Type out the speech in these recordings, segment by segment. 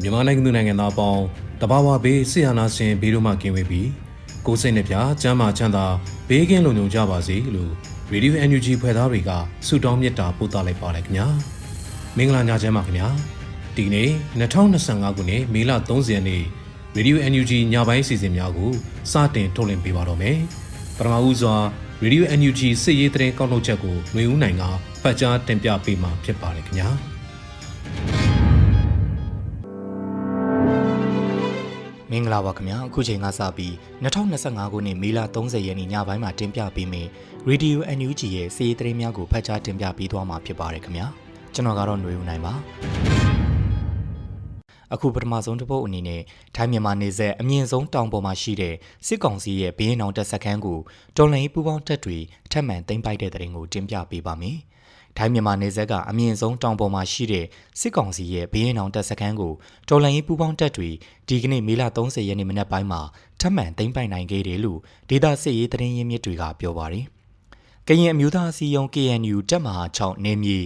မြန်မာနိုင်ငံသူနိုင်ငံသားအပေါင်းတဘာဝဘေးဆီယနာရှင်ဘေးတို့မှကင်းဝေးပြီးကိုယ်စိတ်နှပြကျမ်းမာချမ်းသာဘေးကင်းလုံခြုံကြပါစေလို့ Radio NUG ဖွဲ့သားတွေကဆုတောင်းမေတ္တာပို့သလိုက်ပါတယ်ခင်ဗျာမင်္ဂလာညချမ်းပါခင်ဗျာဒီကနေ့2025ခုနှစ်မေလ30ရက်နေ့ Radio NUG ညပိုင်းအစီအစဉ်များကိုစတင်ထုတ်လွှင့်ပေးပါတော့မယ်ပထမဦးစွာ Radio NUG စစ်ရေးတရင်ကောက်နှုတ်ချက်ကိုຫນွေဦးနိုင်ကဖတ်ကြားတင်ပြပေးမှာဖြစ်ပါတယ်ခင်ဗျာ င်္ဂလာပါခင်ဗျာအခုချိန်ကစပြီး2025ခုနှစ်မေလ30ရက်နေ့ညပိုင်းမှာတင်ပြပေးမယ့် Radio NUG ရဲ့စီးရီးသတင်းများကိုဖတ်ကြားတင်ပြပေးသွားမှာဖြစ်ပါတယ်ခင်ဗျာကျွန်တော်ကတော့ຫນွေဦးနိုင်ပါအခုပထမဆုံးတစ်ပုတ်အနေနဲ့ထိုင်းမြန်မာနေဆက်အမြင့်ဆုံးတောင်ပေါ်မှာရှိတဲ့စစ်ကောင်စီရဲ့ဘင်းအောင်တပ်စခန်းကိုတော်လိုင်းပူပေါင်းတပ်တွေထပ်မံသိမ်းပိုက်တဲ့တဲ့ရင်ကိုတင်ပြပေးပါမယ်။ ထိုင်းမြန်မာနေဆက်ကအမြင့်ဆုံးတောင်ပေါ်မှာရှိတဲ့စစ်ကောင်စီရဲ့ဘင်းအောင်တပ်စခန်းကိုတော်လိုင်းပူပေါင်းတပ်တွေဒီကနေ့မေလ30ရက်နေ့မနက်ပိုင်းမှာထပ်မံသိမ်းပိုက်နိုင်ခဲ့တယ်လို့ဒေသစစ်ရေးသတင်းရင်းမြစ်တွေကပြောပါတယ်။ကရင်အမျိုးသားအစည်းအရုံး KNU တပ်မဟာ6နေမြေ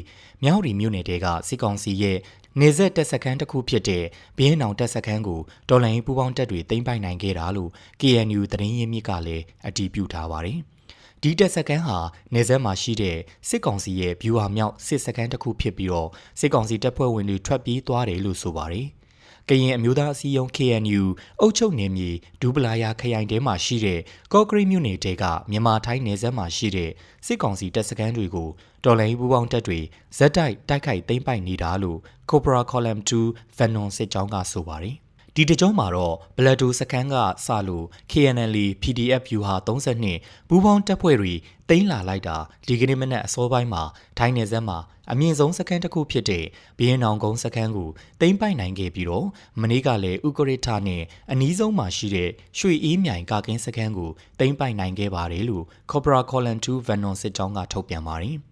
မြောက်ရီမြို့နယ်တဲကစစ်ကောင်စီရဲ့နေဆက်တပ်စခန်းတစ်ခုဖြစ်တဲ့ဘင်းအောင်တပ်စခန်းကိုတော်လိုင်းပူပေါင်းတပ်တွေသိမ်းပိုက်နိုင်ခဲ့တာလို့ KNU သတင်းရင်းမြစ်ကလည်းအတည်ပြုထားပါတယ်။ ဒီတပ်စခန်းဟာနေဆက်မှာရှိတဲ့စစ်ကောင်စီရဲ့ဗျူဟာမြောက်စစ်စခန်းတစ်ခုဖြစ်ပြီးတော့စစ်ကောင်စီတပ်ဖွဲ့ဝင်တွေထွက်ပြေးသွားတယ်လို့ဆိုပါတယ်။ကရင်အမျိုးသားအစည်းအရုံး KNU အုပ်ချုပ်နယ်မြေဒူပလာယာခရိုင်ထဲမှာရှိတဲ့ကော့ကရိတ်မြို့နယ်တဲကမြန်မာထိုင်းနယ်စပ်မှာရှိတဲ့စစ်ကောင်စီတပ်စခန်းတွေကိုတော်လိုင်းပူပေါင်းတပ်တွေဇက်တိုက်တိုက်ခိုက်သိမ်းပိုက်နေတာလို့ Cobra Column 2 Venom စစ်ကြောင်းကဆိုပါတယ်။ ဒီတကြောမှာတော့ဘလက်ဒိုစခန်းကစလို့ KNL PDF ယူဟာ32ပူးပေါင်းတပ်ဖွဲ့တွေတိမ့်လာလိုက်တာဒီကနေ့မနက်အစောပိုင်းမှာထိုင်းနယ်စပ်မှာအမြင့်ဆုံးစခန်းတစ်ခုဖြစ်တဲ့ဘီရင်နောင်ကုန်းစခန်းကိုတိမ့်ပိုက်နိုင်ခဲ့ပြီးတော့မနေ့ကလည်းဥကရစ်ထနဲ့အနီးဆုံးမှာရှိတဲ့ရွှေအေးမြိုင်ကာကင်းစခန်းကိုတိမ့်ပိုက်နိုင်ခဲ့ပါတယ်လို့ Cobra Column 2 Venom စစ်ကြောင်းကထုတ်ပြန်ပါတယ်။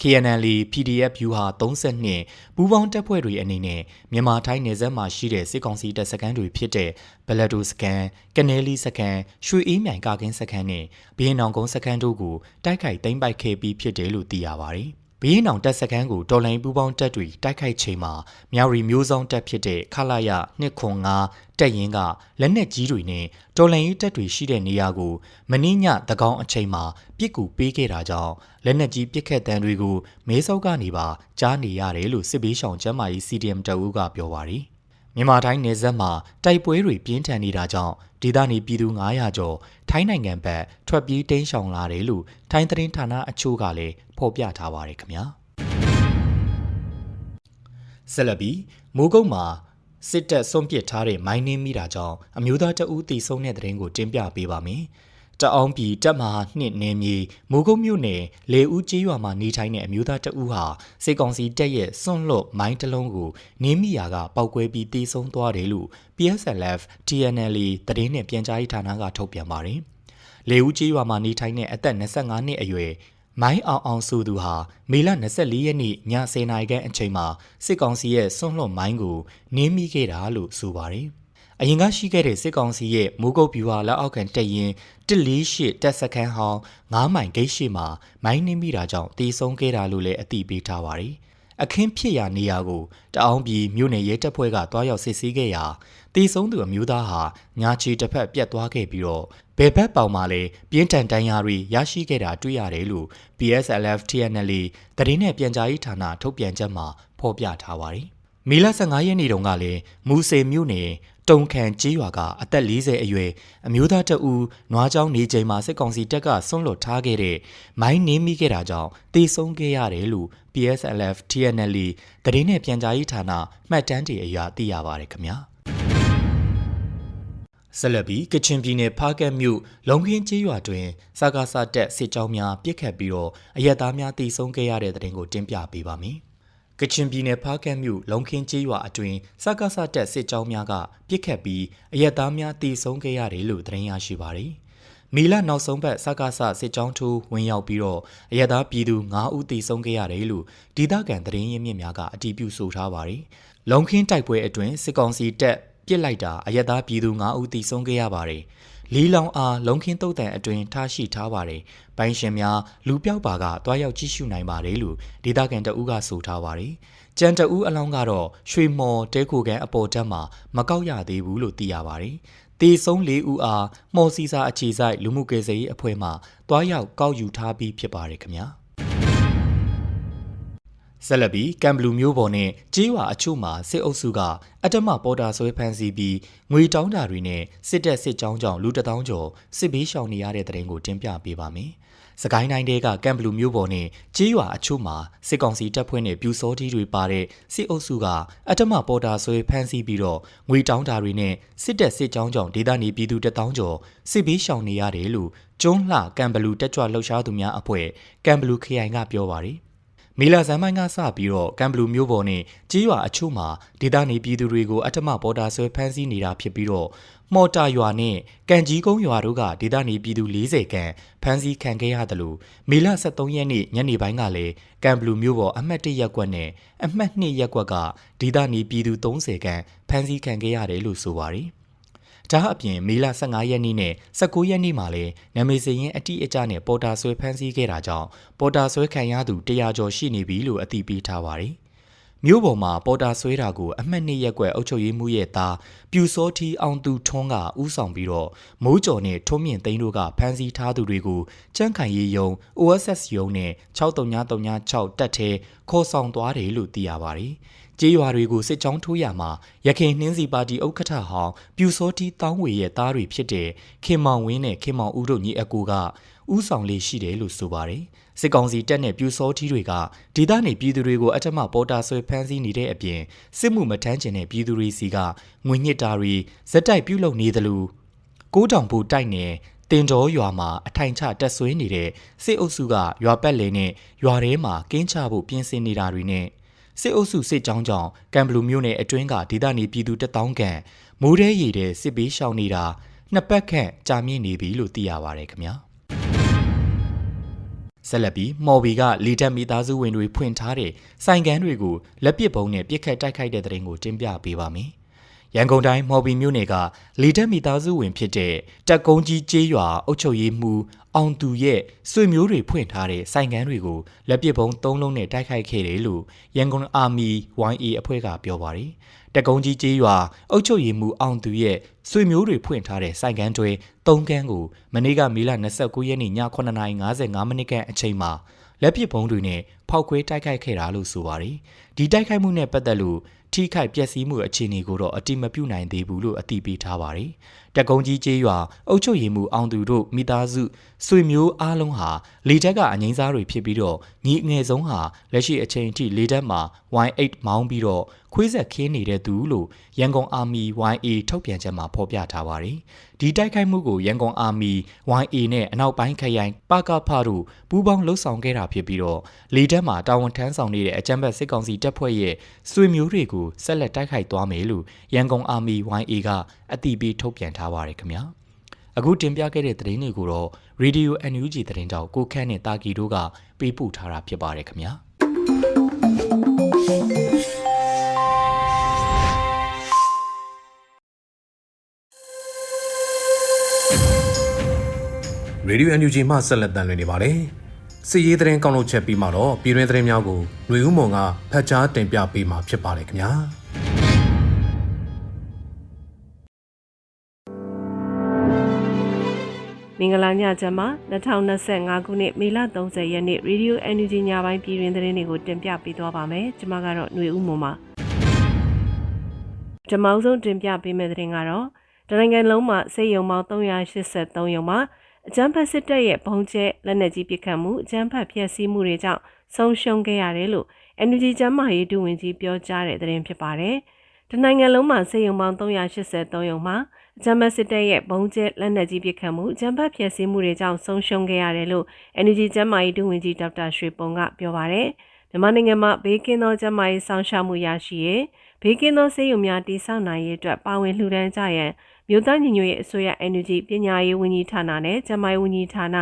KNL PDF ဗျူဟာ32ပူးပေါင်းတပ်ဖွဲ့တွေအနေနဲ့မြန်မာထိုင်းနယ်စပ်မှာရှိတဲ့စစ်ကောင်စီတပ်စခန်းတွေဖြစ်တဲ့ဘလက်ဒိုစခန်း၊ကနဲလီစခန်း၊ရွှေအေးမြိုင်ကာကင်းစခန်းနဲ့ဘီရင်နောင်ကုန်းစခန်းတို့ကိုတိုက်ခိုက်သိမ်းပိုက်ခဲ့ပြီးဖြစ်တယ်လို့သိရပါတယ်။ ဘီရင်နောင်တပ်စခန်းကိုတော်လိုင်းပူးပေါင်းတပ်တွေတိုက်ခိုက်ချိန်မှာမြောက်ရီမျိုးစောင်းတပ်ဖြစ်တဲ့ခလာရ205တပ်ရင်းကလက်နက်ကြီးတွေနဲ့တော်လိုင်းရေးတပ်တွေရှိတဲ့နေရာကိုမင်းညသကောင်းအချိန်မှာပြစ်ကူပေးခဲ့တာကြောင့်လက်နက်ကြီးပစ်ခတ်တံတွေကိုမဲဆောက်ကနေပါကြားနေရတယ်လို့စစ်ဘေးရှောင်ကျမ်းမာရေး CDM တအူးကပြောပါတယ်။ မြန်မာတိုင်းနယ်စပ်မှာတိုက်ပွဲတွေပြင်းထန်နေတာကြောင့်ဒေသနေပြည်သူ900ကျော်ထိုင်းနိုင်ငံဘက်ထွက်ပြေးတိမ်းရှောင်လာတယ်လို့ထိုင်းသတင်းဌာနအချို့ကလည်းဖော်ပြထားပါတယ်ခင်ဗျာ။ဆက်လက်ပြီးမိုးကုတ်မှာစစ်တပ်စွန့်ပစ်ထားတဲ့မိုင်းနှင်းမိတာကြောင့်အမျိုးသားတအူးတီဆုံးတဲ့တဲ့ရင်ကိုတင်ပြပေးပါမယ်။ တအောင်ပြည်တပ်မဟာနှစ်နေမြေမိုးကုတ်မြို့နယ်လေဦးကျေးရွာမှာနေထိုင်တဲ့အမျိုးသားတအူးဟာစေကောင်စီတပ်ရဲ့စွန့်လွတ်မိုင်းတစ်လုံးကိုနင်းမိရာကပောက်ကွဲပြီးတေဆုံးသွားတယ်လို့ PSLF TNL သတင်းနဲ့ပြန်ကြားရေးဌာနကထုတ်ပြန်ပါတယ်။လေဦးကျေးရွာမှာနေထိုင်တဲ့အသက်25နှစ်အရွယ်မိုင်းအောင်အောင်ဆိုသူဟာမေလ24ရက်နေ့ည10:00နာရီခန့်အချိန်မှာစစ်ကောင်စီရဲ့စွန့်လွတ်မိုင်းကိုနင်းမိခဲ့တာလို့ဆိုပါတယ်။ အရင်ကရှိခဲ့တဲ့စစ်ကောင်စီရဲ့မိုးကုတ်ဗျူဟာလက်အောက်ခံတပ်ရင်148တပ်စခန်းဟောင်း9မိုင်ဂိတ်ရှိမှာမိုင်းနင်းမိတာကြောင့်တေဆုံးခဲ့တာလို့လည်းအသိပေးထားပါတယ်။အခင်းဖြစ်ရာနေရာကိုတအောင်းပြည်မြို့နယ်ရဲတပ်ဖွဲ့ကတွားရောက်စစ်ဆေးခဲ့ရာတေဆုံးသူအမျိုးသားဟာညာချီတစ်ဖက်ပြတ်သွားခဲ့ပြီးတော့ဘယ်ဘက်ပေါင်မှာလည်းပြင်းထန်တန်းရာတွေရရှိခဲ့တာတွေ့ရတယ်လို့ PSLF TNL သတင်းနဲ့ပြန်ကြားရေးဌာနထုတ်ပြန်ချက်မှာဖော်ပြထားပါတယ်။မီလ15ရက်နေ့တုန်းကလည်းမူစေမြို့နယ် တုံခန်ကြေးရွာကအသက်40အရွယ်အမျိုးသားတဦးနွားချောင်းနေချိန်မှာစစ်ကောင်စီတပ်ကဆွန့်လွတ်ထားခဲ့တဲ့မိုင်းနင်းမိခဲ့တာကြောင့်တေဆုံးခဲ့ရတယ်လို့ PSLF TNL သတင်းနဲ့ပြန်ကြားရေးဌာနမှတ်တမ်းတွေအရသိရပါတယ်ခင်ဗျာဆက်လက်ပြီးကချင်ပြည်နယ်ဖားကတ်မြို့လုံခင်းကျေးရွာတွင်စကားစတက်စစ်ကြောင်းများပြစ်ခတ်ပြီးတော့အရက်သားများတေဆုံးခဲ့ရတဲ့တဲ့တင်ကိုတင်ပြပေးပါမယ် ကချင်ပြည်နယ်ဖားကတ်မြို့လုံခင်းကျေးရွာအတွင်စကားစတက်စစ်ကြောင်းများကပြစ်ခတ်ပြီးအရက်သားများတေဆုံးခဲ့ရတယ်လို့သတင်းရရှိပါတယ်။မီလနောက်ဆုံးပတ်စကားစစစ်ကြောင်းထိုးဝင်ရောက်ပြီးတော့အရက်သားပြည်သူ9ဦးတေဆုံးခဲ့ရတယ်လို့ဒေသခံသတင်းရင်းမြစ်များကအတည်ပြုဆိုထားပါတယ်။လုံခင်းတိုက်ပွဲအတွင်စစ်ကောင်စီတပ်ပြစ်လိုက်တာအရက်သားပြည်သူ9ဦးတေဆုံးခဲ့ရပါတယ်။ လီလောင်အားလုံခင်းတုတ်တန်အတွင်ထားရှိထားပါတယ်။ပိုင်ရှင်များလူပြောက်ပါကတွားရောက်ကြည့်ရှုနိုင်ပါတယ်လို့ဒေသခံတအူးကဆိုထားပါတယ်။ကြံတအူးအလောင်းကတော့ရွှေမော်တဲခိုကန်အပေါ်တက်မှာမကောက်ရသေးဘူးလို့သိရပါတယ်။တေဆုံး၄ဦးအားမော်စီစာအခြေဆိုင်လူမှုကေစရေးအဖွဲ့မှတွားရောက်ကောက်ယူထားပြီးဖြစ်ပါတယ်ခင်ဗျာ။ ဆက်လက်ပြီးကံဘလူမျိုးပေါ်နဲ့ကြေးဝါအချို့မှာစစ်အုပ်စုကအတ္တမပေါ်တာဆွဲဖမ်းဆီးပြီးငွေတောင်းတာတွေနဲ့စစ်တပ်စစ်ကြောင်းကြောင့်လူတထောင်ကျော်စစ်ဘေးရှောင်နေရတဲ့တဲ့ရင်ကိုတင်ပြပေးပါမယ်။စကိုင်းတိုင်းတဲကကံဘလူမျိုးပေါ်နဲ့ကြေးရွာအချို့မှာစစ်ကောင်စီတပ်ဖွဲ့နဲ့ပြူစောတီတွေပါတဲ့စစ်အုပ်စုကအတ္တမပေါ်တာဆွဲဖမ်းဆီးပြီးတော့ငွေတောင်းတာတွေနဲ့စစ်တပ်စစ်ကြောင်းကြောင့်ဒေသနေပြည်သူတထောင်ကျော်စစ်ဘေးရှောင်နေရတယ်လို့ကျွန်းလှကံဘလူတက်ကြွလှုပ်ရှားသူများအဖွဲ့ကံဘလူခရိုင်ကပြောပါတယ်။ မီလာဇန်မိုင်းကစပြီးတော့ကံဘလူမျိုးပေါ်နဲ့ကြေးရွာအချို့မှာဒေသနေပြည်သူတွေကိုအထမပေါ်တာဆွဲဖမ်းဆီးနေတာဖြစ်ပြီးတော့မော်တာရွာနဲ့ကံကြီးကုန်းရွာတို့ကဒေသနေပြည်သူ40ခန့်ဖမ်းဆီးခံခဲ့ရတယ်လို့မီလာ23ရက်နေ့ညနေပိုင်းကလည်းကံဘလူမျိုးပေါ်အမှတ်1ရက်ကွက်နဲ့အမှတ်2ရက်ကွက်ကဒေသနေပြည်သူ30ခန့်ဖမ်းဆီးခံခဲ့ရတယ်လို့ဆိုပါတယ်။ ဒါအပြင်မေလ15ရက်နေ့နဲ့19ရက်နေ့မှာလည်းနာမည်စရင်အတိအကျနဲ့ပေါ်တာဆွဲဖမ်းဆီးခဲ့တာကြောင့်ပေါ်တာဆွဲခံရသူ100ကျော်ရှိနေပြီလို့အသိပေးထားပါတယ်။ မြို့ပေါ်မှာပေါ်တာဆွဲတာကိုအမှတ်နှစ်ရက်ကွက်အုပ်ချုပ်ရေးမှုရဲ့သားပြူစောထီအောင်သူထွန်းကဥဆောင်ပြီးတော့မိုးကြော်နဲ့ထွန်းမြင့်သိန်းတို့ကဖမ်းဆီးထားသူတွေကိုကြန့်ခိုင်ရေးယုံ OSS ယုံနဲ့6336တက်ထဲခေါ်ဆောင်သွားတယ်လို့သိရပါတယ်။ကြေးရွာတွေကိုစစ်ကြောင်းထိုးရမှာရခိုင်နှင်းစီပါတီဥက္ကဋ္ဌဟောင်းပြူစောတီတောင်းဝေရဲ့သားတွေဖြစ်တဲ့ခင်မောင်ဝင်းနဲ့ခင်မောင်ဦးတို့ညီအကူက ဥဆောင်လေးရှိတယ်လို့ဆိုပါတယ်။စစ်ကောင်စီတပ်နဲ့ပြူစောတီတွေကဒေသနေပြည်သူတွေကိုအထမပေါ်တာဆွဲဖမ်းဆီးနေတဲ့အပြင်စစ်မှုမထမ်းကျင်တဲ့ပြည်သူတွေစီကငွေညစ်တာတွေဇက်တိုက်ပြုတ်လုပ်နေသလိုကိုးတောင်ဘူတိုက်နယ်တင်တော်ရွာမှာအထိုင်ချတက်ဆွေးနေတဲ့စစ်အုပ်စုကရွာပက်လည်နဲ့ရွာထဲမှာကင်းချဖို့ပြင်ဆင်နေတာတွေနဲ့စစ်အုပ်စုစစ်ကြောင်းကြောင့်ကံဘလူမျိုးနယ်အတွင်းကဒေသနေပြည်သူတထောင်ခန့်မိုးရဲရည်တဲ့စစ်ပေးရှောင်နေတာနှစ်ပတ်ခန့်ကြာမြင့်နေပြီလို့သိရပါတယ်ခင်ဗျာ ဆက်လက်ပြီးမော်ဘီကလီတက်မီသားစုဝင်တွေဖွင့်ထားတဲ့စိုင်ကန်းတွေကိုလက်ပစ်ပုံးနဲ့ပြစ်ခတ်တိုက်ခိုက်တဲ့တဲ့ရင်ကိုတင်ပြပေးပါမယ်ရန်ကုန်တိုင်းမော်ဘီမြို့နယ်ကလီတက်မီသားစုဝင်ဖြစ်တဲ့တက်ကုန်းကြီးကျေးရွာအုပ်ချုပ်ရေးမှူးအောင်သူရဲ့ဆွေမျိုးတွေဖွင့်ထားတဲ့စိုင်ကန်းတွေကိုလက်ပစ်ပုံး၃လုံးနဲ့တိုက်ခိုက်ခဲ့တယ်လို့ရန်ကုန်အာမီ YA အဖွဲ့ကပြောပါတယ်။ တက်ကုန်းကြီးကျေးရွာအုပ်ချုပ်ရေးမှူးအောင်သူရဲ့ဆွေမျိုးတွေဖွင့်ထားတဲ့စိုင်ကန်းတွေ၃ကန်းကိုမနေ့ကမေလ29ရက်နေ့ည9:55မိနစ်ခန့်အချိန်မှာလက်ပစ်ပုံးတွေနဲ့ဖောက်ခွဲတိုက်ခိုက်ခဲ့တာလို့ဆိုပါတယ်။ဒီတိုက်ခိုက်မှုနဲ့ပတ်သက်လို့ထိခိုက်ပျက်စီးမှုအခြေအနေကိုတော့အတိမပြုနိုင်သေးဘူးလို့အသိပေးထားပါတယ်။ တက်ကုန်းကြီးကျေးရွာအုပ်ချုပ်ရေးမှူးအောင်သူတို့မိသားစုဆွေမျိုးအားလုံးဟာလေတက်ကအငိမ့်စားတွေဖြစ်ပြီးတော့ညီအငယ်ဆုံးဟာလက်ရှိအချိန်အထိလေတက်မှာ Y8 မောင်းပြီးတော့ခွေးဆက်ခင်းနေတဲ့သူလို့ရန်ကုန်အာမီ YA ထုတ်ပြန်ချက်မှာဖော်ပြထားပါတယ်။ဒီတိုက်ခိုက်မှုကိုရန်ကုန်အာမီ YA နဲ့အနောက်ပိုင်းခရိုင်ပကဖတို့ပူးပေါင်းလှုပ်ဆောင်ခဲ့တာဖြစ်ပြီးတော့လေတက်မှာတာဝန်ထမ်းဆောင်နေတဲ့အကြမ်းဖက်စစ်ကောင်စီတပ်ဖွဲ့ရဲ့ဆွေမျိုးတွေကိုဆက်လက်တိုက်ခိုက်သွားမယ်လို့ရန်ကုန်အာမီ YA ကအတိပေးထုတ်ပြန်ထားပါတယ်ခင်ဗျာ။အခုတင်ပြခဲ့တဲ့သတင်းတွေကိုတော့ Radio NUG သတင်းတောက်ကိုခန့်နဲ့တာကီတို့ကပေးပို့ထားတာဖြစ်ပါတယ်ခင်ဗျာ။ Radio NUG မှဆက်လက်တမ်းလွှင့်နေပါတယ်စီရေးသတင်းကောက်လို့ချက်ပြီးမှတော့ပြည်တွင်းသတင်းများကိုຫນွေဦးမုံကဖတ်ကြားတင်ပြပေးမှာဖြစ်ပါတယ်ခင်ဗျာ။ မင်္ဂလာညချမ်းမှာ2025ခုနှစ်မေလ30ရက်နေ့ Radio NUG ညပိုင်းပြည်တွင်သတင်းတွေကိုတင်ပြပေးသွားပါမယ်။ကျွန်မကတော့ຫນွေဦးမွန်ပါ။ကျွန်မအောင်ဆုံးတင်ပြပေးမယ့်သတင်းကတော့တနိုင်ငံလုံးမှာစေယုံပေါင်း383ရုံမှာအကြမ်းဖက်စစ်တပ်ရဲ့ဘုံကျဲလက်နက်ကြီးပစ်ခတ်မှုအကြမ်းဖက်ဖျက်ဆီးမှုတွေကြောင့်ဆုံးရှုံးခဲ့ရတယ်လို့ NUG ကျန်းမာရေးဒုဝန်ကြီးပြောကြားတဲ့သတင်းဖြစ်ပါတယ်။ တနိုင်ငံလုံးမှာစေယုံပေါင်း383ရုံမှာအကြမ်းဖက်စစ်တပ်ရဲ့ဘုံကျဲလက်နက်ကြီးပစ်ခတ်မှုအကြမ်းဖက်ဖျက်ဆီးမှုတွေကြောင့်ဆုံးရှုံးခဲ့ရတယ်လို့ NUG ကျန်းမာရေးဒုဝန်ကြီးဒေါက်တာရွှေပုံကပြောပါတယ်။မြန်မာနိုင်ငံမှာဘေးကင်းသောကျန်းမာရေးဆောင်ရှားမှုရရှိရေးဘေးကင်းသောဆေးရုံများတည်ဆောက်နိုင်ရေးအတွက်ပါဝင်လှူဒန်းကြရန်မြို့သားညီညွတ်ရေးအစိုးရ NUG ပညာရေးဝန်ကြီးဌာနနဲ့ကျန်းမာရေးဝန်ကြီးဌာန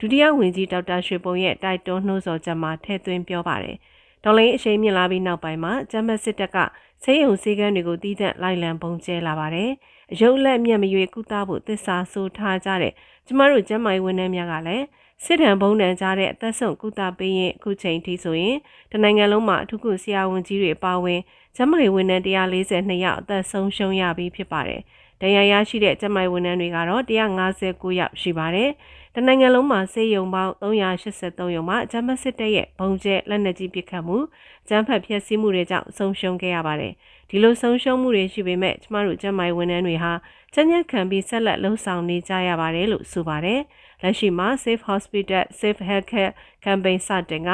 ဒုတိယဝန်ကြီးဒေါက်တာရွှေပုံရဲ့တိုက်တွန်းနှိုးဆော်ချက်မှာထည့်သွင်းပြောပါတယ်။ ဒေါ်လင်းအရှိန်မြင့်လာပြီးနောက်ပိုင်းမှာကျန်းမာစစ်တပ်ကဆေးရုံဆေးကန်းတွေကိုတည်တံ့လိုက်လံပုံကျဲလာပါတယ်။အယုတ်လက်မြက်မရွေကုသဖို့သစ္စာဆိုထားကြတဲ့ကျမတို့ကျန်းမာရေးဝန်ထမ်းများကလည်းစစ်တမ်းဘုံတန်ကြားတဲ့အသက်ဆုံးကုသပေးရင်အခုချိန်ထိဆိုရင်တနိုင်ငံလုံးမှာအထူးကုဆရာဝန်ကြီးတွေပါဝင်ကျန်းမာရေးဝန်ထမ်း142ယောက်အသက်ဆုံးရှုံးရပြီးဖြစ်ပါတယ်။တရားရရှိတဲ့ကျန်းမာရေးဝန်ထမ်းတွေကတော့159ယောက်ရှိပါတယ်။ တနိုင်ငံလုံးမှာစေယုံပေါင်း383ရုံမှာကျန်းမာစစ်တပ်ရဲ့ဘုံကျဲလက်နက်ကြီးပစ်ခတ်မှုကျန်းဖက်ဖျက်ဆီးမှုတွေကြောင့်ဆုံးရှုံးခဲ့ရပါတယ်။ဒီလိုဆုံးရှုံးမှုတွေရှိပေမဲ့ကျမတို့ကျန်းမာရေးဝန်ထမ်းတွေဟာချမ်းချခံပြီးဆက်လက်လှုပ်ဆောင်နေကြရပါတယ်လို့ဆိုပါတယ်။လက်ရှိမှာ Safe Hospital Safe Healthcare Campaign စတင်က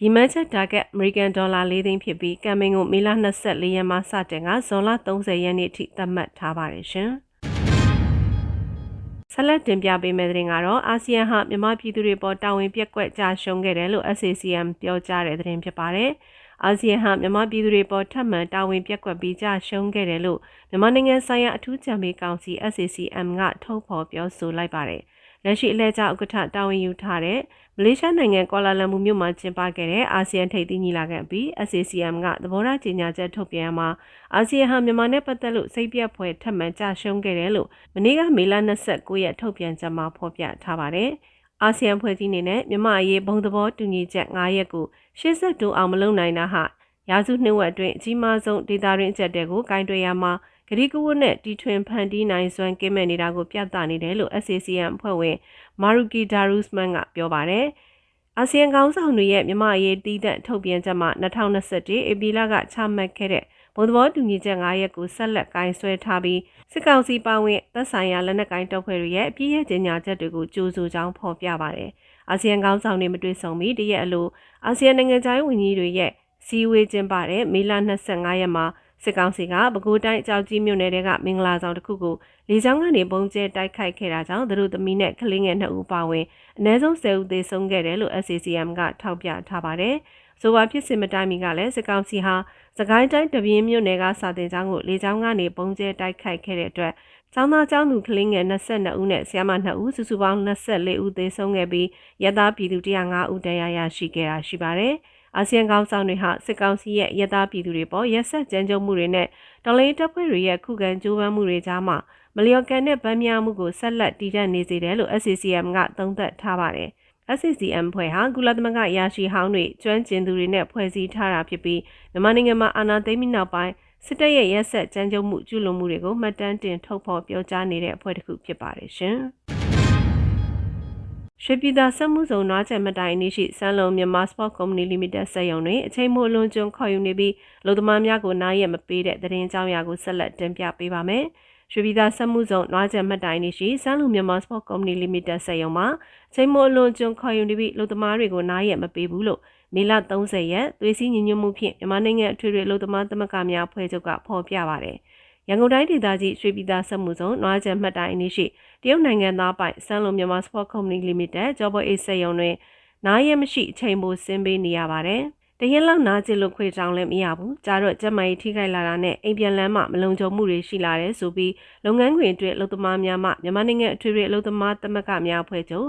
ရီမန်ချက် target American Dollar ၄သိန်းဖြစ်ပြီးကမ်ပိန်းကိုမေလ24ရက်မှစတင်ကဇွန်လ30ရက်နေ့ထိသတ်မှတ်ထားပါတယ်ရှင်။ ဆက်လက်တင်ပြပေးမယ့်သတင်းကတော့အာဆီယံဟာမြန်မာပြည်သူတွေပေါ်တာဝန်ပြက်ကွက်ကြရှုံးခဲ့တယ်လို့ SACM ပြောကြားတဲ့သတင်းဖြစ်ပါတယ်။အာဆီယံဟာမြန်မာပြည်သူတွေပေါ်ထပ်မံတာဝန်ပြက်ကွက်ပြီးကြရှုံးခဲ့တယ်လို့မြန်မာနိုင်ငံဆိုင်ရာအထူးကြံပေးကောင်စီ SACM ကထုတ်ဖော်ပြောဆိုလိုက်ပါတယ်။ လက်ရှိအလဲကျဥက္ကဋ္ဌတာဝန်ယူထားတဲ့မလေးရှားနိုင်ငံကွာလာလမ်ပူမြို့မှာကျင်းပခဲ့တဲ့အာဆီယံထိပ်သီးညီလာခံပြီး SACM ကသဘောထားကြေညာချက်ထုတ်ပြန်မှာအာဆီယံဟာမြန်မာနဲ့ပတ်သက်လို့စိတ်ပြတ်ဖွယ်ထပ်မံကြရှုံးခဲ့တယ်လို့မနေ့ကမေလ29ရက်ထုတ်ပြန်ချက်မှာဖော်ပြထားပါတယ်။အာဆီယံဖွဲ့စည်းနေနဲ့မြန်မာအရေးဘုံသဘောတူညီချက်9ရက်ကိုရှေ့ဆက်တိုးအောင်မလုပ်နိုင်တာဟာရာစုနှစ်ဝက်အတွင်းအကြီးမားဆုံးဒေတာရင်းအချက်တွေကိုဂိုင်းတွေ့ရမှာ ဂရီကဝတ်နဲ့တီထွင်ဖန်တီးနိုင်စွမ်းကင်းမဲ့နေတာကိုပြသနေတယ်လို့ SACM အဖွဲ့ဝင်မာရူကီဒါရုစ်မန်ကပြောပါတယ်။အာဆီယံကောင်ဆောင်တွေရဲ့မြန်မာအရေးတည်တဲ့ထုတ်ပြန်ချက်မှာ2021ဧပြီလကချမှတ်ခဲ့တဲ့ဘုံသဘောတူညီချက်9ရက်ကိုဆက်လက်ကင်ဆွဲထားပြီးစစ်ကောင်စီပါဝင်သက်ဆိုင်ရာလက်နက်ကိုင်တပ်ဖွဲ့တွေရဲ့အပြည့်ရဲ့ကြေညာချက်တွေကိုကြိုးဆိုကြောင်းဖော်ပြပါတယ်။အာဆီယံကောင်ဆောင်တွေမတွေ့ဆုံမီတရက်အလိုအာဆီယံနိုင်ငံခြားရေးဝန်ကြီးတွေရဲ့စီဝေးကျင်းပတဲ့မေလ25ရက်မှာ စစ်ကောင်စီကပဲခူးတိုင်းအကြောက်ကြီးမြို့နယ်ကမင်္ဂလာဆောင်တစ်ခုကိုလေကြောင်းကနေပုံကျဲတိုက်ခိုက်ခဲ့တာကြောင့်သူတို့သမီးနဲ့ကလေးငယ်နှစ်ဦးပါဝင်အ ਨੇ ဆုံး10ဦးသေဆုံးခဲ့တယ်လို့ SCCM ကထောက်ပြထားပါတယ်။ဆိုပါဖြစ်စဉ်မတိုင်မီကလည်းစစ်ကောင်စီဟာစကိုင်းတိုင်းတပြင်းမြို့နယ်ကစာတင်ကျောင်းကိုလေကြောင်းကနေပုံကျဲတိုက်ခိုက်ခဲ့တဲ့အတွက်ကျောင်းသားကျောင်းသူကလေးငယ်22ဦးနဲ့ဆရာမ2ဦးစုစုပေါင်း24ဦးသေဆုံးခဲ့ပြီးရသားပြည်သူ105ဦးတရားရရှိခဲ့တာရှိပါတယ်။ အာဆီယံကောင်ဆောင်တွေဟာစစ်ကောင်စီရဲ့ရသားပြည်သူတွေပေါ်ရက်ဆက်ကြမ်းကြုတ်မှုတွေနဲ့တော်လှန်ရေးတပ်ဖွဲ့တွေရဲ့ခုခံကြိုးပမ်းမှုတွေကြားမှာမလျော်ကန်တဲ့ဗန်းများမှုကိုဆက်လက်တည်တံ့နေစေတယ်လို့ SCCM ကသုံးသပ်ထားပါတယ်။ SCCM ဖွဲ့ဟာကုလသမဂ္ဂရာရှိဟောင်းတွေကျွမ်းကျင်သူတွေနဲ့ဖွဲ့စည်းထားတာဖြစ်ပြီးမြန်မာနိုင်ငံမှာအာဏာသိမ်းပြီးနောက်ပိုင်းစစ်တပ်ရဲ့ရက်ဆက်ကြမ်းကြုတ်မှုကျူးလွန်မှုတွေကိုမှတ်တမ်းတင်ထုတ်ဖော်ပြောကြားနေတဲ့အဖွဲ့တစ်ခုဖြစ်ပါတယ်ရှင်။ ရွှေပြည်သာစက်မှုဇုံနွားချက်မတိုင်အနည်းရှိစမ်းလုံးမြန်မာ Sport Company Limited စက်ရုံတွင်အချိန်မိုလွန်ကျွန်းခေါ်ယူနေပြီးလူသမားများကိုနားရက်မပေးတဲ့သတင်းကြောင်းရာကိုဆက်လက်တင်ပြပေးပါမယ်။ရွှေပြည်သာစက်မှုဇုံနွားချက်မတိုင်အနည်းရှိစမ်းလုံးမြန်မာ Sport Company Limited စက်ရုံမှာအချိန်မိုလွန်ကျွန်းခေါ်ယူနေပြီးလူသမားတွေကိုနားရက်မပေးဘူးလို့မေလ30ရက်သွေးစည်းညီညွတ်မှုဖြင့်မြန်မာနိုင်ငံအထွေထွေလူသမားသမဂ္ဂများဖွဲ့ချုပ်ကဖော်ပြပါတယ်။ ရန်ကုန်တိုင်းဒေသကြီးရွှေပြည်သာစက်မှုဇုံနွားချက်မှတ်တိုင်အနည်းရှိတရုတ်နိုင်ငံသားပိုင်စမ်းလုံးမြန်မာ Sport Company Limited ကျော်ပေါ်အေးစက်ရုံတွင်နားရမရှိအချိန်ပိုဆင်းပေးနေရပါတယ်။တရင်လောက်နားကျလို့ခွေကြောင်လည်းမရဘူး။ကြတော့ကျမကြီးထိခိုက်လာတာနဲ့အိမ်ပြန်လမ်းမှမလုံခြုံမှုတွေရှိလာတယ်ဆိုပြီးလုပ်ငန်းခွင်အတွက်လုံသမားများမှမြန်မာနိုင်ငံအထွေထွေလုံသမားသမဂ္ဂများဖွဲ့ချုပ်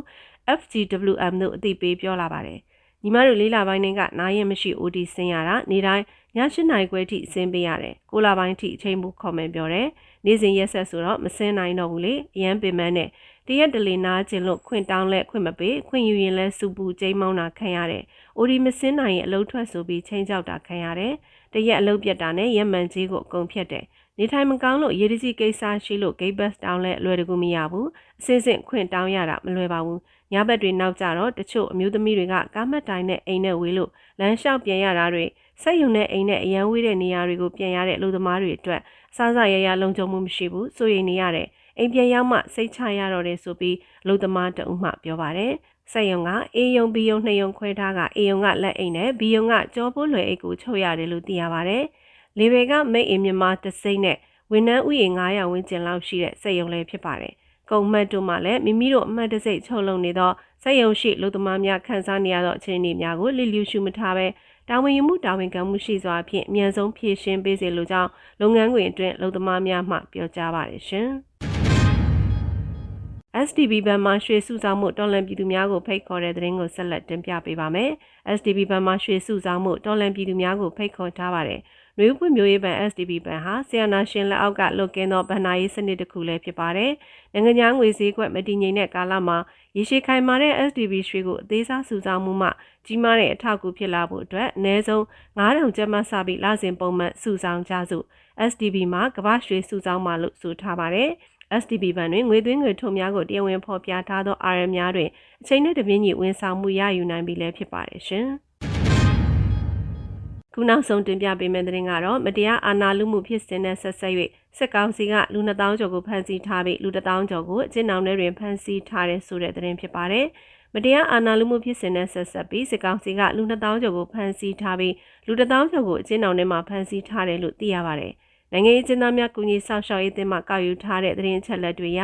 FGWM တို့အသိပေးပြောလာပါတယ်။ ညီမတို့လေးလပိုင်းကနားရင်မရှိ OT ဆင်းရတာနေတိုင်းည၈နာရီခွဲထိဆင်းပေးရတယ်။ကိုလပိုင်းထိအချိန်မှုခေါ်မယ်ပြောတယ်။နေ့စဉ်ရက်ဆက်ဆိုတော့မဆင်းနိုင်တော့ဘူးလေ။အရန်ပင်မနဲ့တရက်တလေနာကျင်လို့ခွင့်တောင်းလဲခွင့်မပေးခွင့်ယူရင်လဲစူပူကျိမ်းမောင်းတာခံရတယ်။အိုဒီမစင်းနိုင်ရဲ့အလုံးထွက်ဆိုပြီးချင်းကြောက်တာခံရတယ်။တရက်အလုံးပြတ်တာနဲ့ရက်မှန်ကြီးကိုအကုန်ဖြတ်တယ်။နေထိုင်မကောင်းလို့ရေတကြီးကိစ္စရှိလို့ဂိတ်ဘတ်တောင်းလဲအလွယ်တကူမရဘူး။အစင်းစင်းခွင့်တောင်းရတာမလွယ်ပါဘူး။ ညဘက်တွေနောက်ကြတော့တချို့အမျိုးသမီးတွေကကားမတ်တိုင်းနဲ့အိမ်နဲ့ဝေးလို့လမ်းလျှောက်ပြန်ရတာတွေစက်ယုံနဲ့အိမ်နဲ့အရန်ဝေးတဲ့နေရာတွေကိုပြန်ရတဲ့လူသမားတွေအတွက်စားစားရရလုံခြုံမှုမရှိဘူးစိုးရိမ်နေရတယ်အိမ်ပြန်ရောက်မှစိတ်ချရတော့တယ်ဆိုပြီးလူသမားတအုပ်မှပြောပါတယ်စက်ယုံကအေယုံဘီယုံနှစ်ယုံခွဲထားကအေယုံကလက်အိမ်နဲ့ဘီယုံကကြောပိုးလွယ်အိတ်ကိုချုပ်ရတယ်လို့သိရပါတယ်လေဘယ်ကမိတ်အင်မြန်မာတစိမ့်နဲ့ဝန်ထမ်းဥယျာဉ်900ဝန်းကျင်လောက်ရှိတဲ့စက်ယုံလည်းဖြစ်ပါတယ် ကုံမှတ်တို့မှလည်းမိမိတို့အမှတ်တစိတ်ချုပ်လုံနေသောစက်ယုံရှိလူသမားများခန်းစားနေရသောအခြေအနေများကိုလီလျူရှုမထားဘဲတာဝန်ယူမှုတာဝန်ခံမှုရှိစွာဖြင့်အမြန်ဆုံးဖြည့်ရှင်းပေးစေလိုကြောင်းလုပ်ငန်းခွင်အတွင်းလူသမားများမှပြောကြားပါတယ်ရှင်။ STB ဘဏ်မှရွှေစုဆောင်မှုတော်လန်ပြည်သူများကိုဖိတ်ခေါ်တဲ့သတင်းကိုဆက်လက်တင်ပြပေးပါမယ်။ STB ဘဏ်မှရွှေစုဆောင်မှုတော်လန်ပြည်သူများကိုဖိတ်ခေါ်ထားပါတယ်။ နှွေးပွင့်မျိုးရေးဘဏ် STB ဘဏ်ဟာဆီယနာရှင်လက်အောက်ကလွတ်ကင်းသောဗဏ္ဍာရေးစနစ်တစ်ခုလည်းဖြစ်ပါတယ်။နိုင်ငံခြားငွေစည်းကွက်မတည်ငြိမ်တဲ့ကာလမှာရေရှည်ခိုင်မာတဲ့ STB ရွှေကိုအသေးစားစုဆောင်မှုမှကြီးမားတဲ့အထောက်အကူဖြစ်လာဖို့အတွက်အနည်းဆုံး9000ကျပ်မှစပြီးလစဉ်ပုံမှန်စုဆောင်ကြစု STB မှာကမ္ဘာရွှေစုဆောင်မှလို့ဆိုထားပါတယ်။ STB ဘဏ်တွင်ငွေသွင်းငွေထုတ်များကိုတရားဝင်ဖော်ပြထားသော RM များတွင်အချိန်နဲ့တပြေးညီဝန်ဆောင်မှုရယူနိုင်ပြီလည်းဖြစ်ပါတယ်ရှင်။ ခုနောက်ဆုံးတင်ပြပေးမယ့်သတင်းကတော့မတရားအာဏာလုမှုဖြစ်စဉ်နဲ့ဆက်ဆက်၍စစ်ကောင်စီကလူ2000ကျော်ကိုဖမ်းဆီးထားပြီးလူ1000ကျော်ကိုအကျဉ်းထောင်ထဲတွင်ဖမ်းဆီးထားတဲ့ဆိုတဲ့သတင်းဖြစ်ပါတယ်။မတရားအာဏာလုမှုဖြစ်စဉ်နဲ့ဆက်ဆက်ပြီးစစ်ကောင်စီကလူ2000ကျော်ကိုဖမ်းဆီးထားပြီးလူ1000ကျော်ကိုအကျဉ်းထောင်ထဲမှာဖမ်းဆီးထားတယ်လို့သိရပါတယ်။ နိုင်ငံရေးကျင်းသားများကူညီဆောက်ရှောက်ရေးအသင်းမှကောက်ယူထားတဲ့သတင်းအချက်အလက်တွေအရ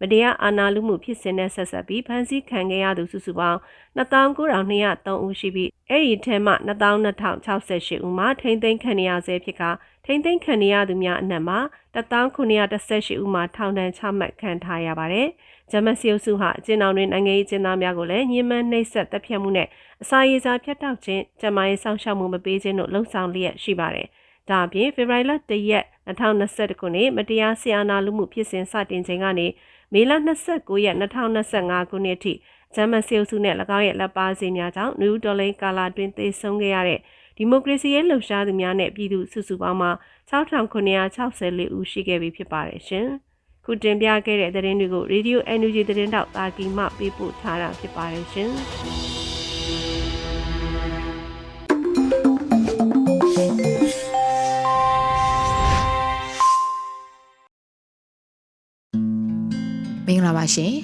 မတရားအာဏာလုမှုဖြစ်စဉ်နဲ့ဆက်ဆက်ပြီးဖမ်းဆီးခံခဲ့ရသူစုစုပေါင်း29,203ဦးရှိပြီးအဲ့ဒီထဲမှ22,068ဦးမှာထိမ့်သိမ်းခံရဆဲဖြစ်ကထိမ့်သိမ်းခံရသူများအနက်မှာ1918ဦးမှာထောင်ဒဏ်ချမှတ်ခံထားရပါတယ်။ဂျမစီယုစုဟာအကျဉ်းအောင်တွင်နိုင်ငံရေးကျင်းသားများကိုလည်းညှဉ်းပန်းနှိပ်စက်တပ်ဖြတ်မှုနဲ့အစာရေစာဖျက်တောက်ခြင်း၊ကျန်းမာရေးစောင့်ရှောက်မှုမပေးခြင်းတို့လှုံ့ဆော်လျက်ရှိပါတယ်။ ဒါအပြင်ဖေဖော်ဝါရီလ1ရက်2021ခုနှစ်မတရားဆီယာနာလူမှုဖြစ်စဉ်စတင်ချိန်ကနေမေလ29ရက်2025ခုနှစ်အထိဂျမန်ဆီယုစုနဲ့၎င်းရဲ့လက်ပါစီများကြောင့်နယူးဒေါ်လိန်ကာလာတွင်သေဆုံးခဲ့ရတဲ့ဒီမိုကရေစီရေးလှုပ်ရှားသူများနဲ့ပြည်သူစုစုပေါင်းမှာ6964ဦးရှိခဲ့ပြီဖြစ်ပါတယ်ရှင်။ခုတင်ပြခဲ့တဲ့သတင်းတွေကို Radio NUG သတင်းတောက်တာကီမှပေးပို့ထားတာဖြစ်ပါတယ်ရှင်။ မင်္ဂလာပါရှင်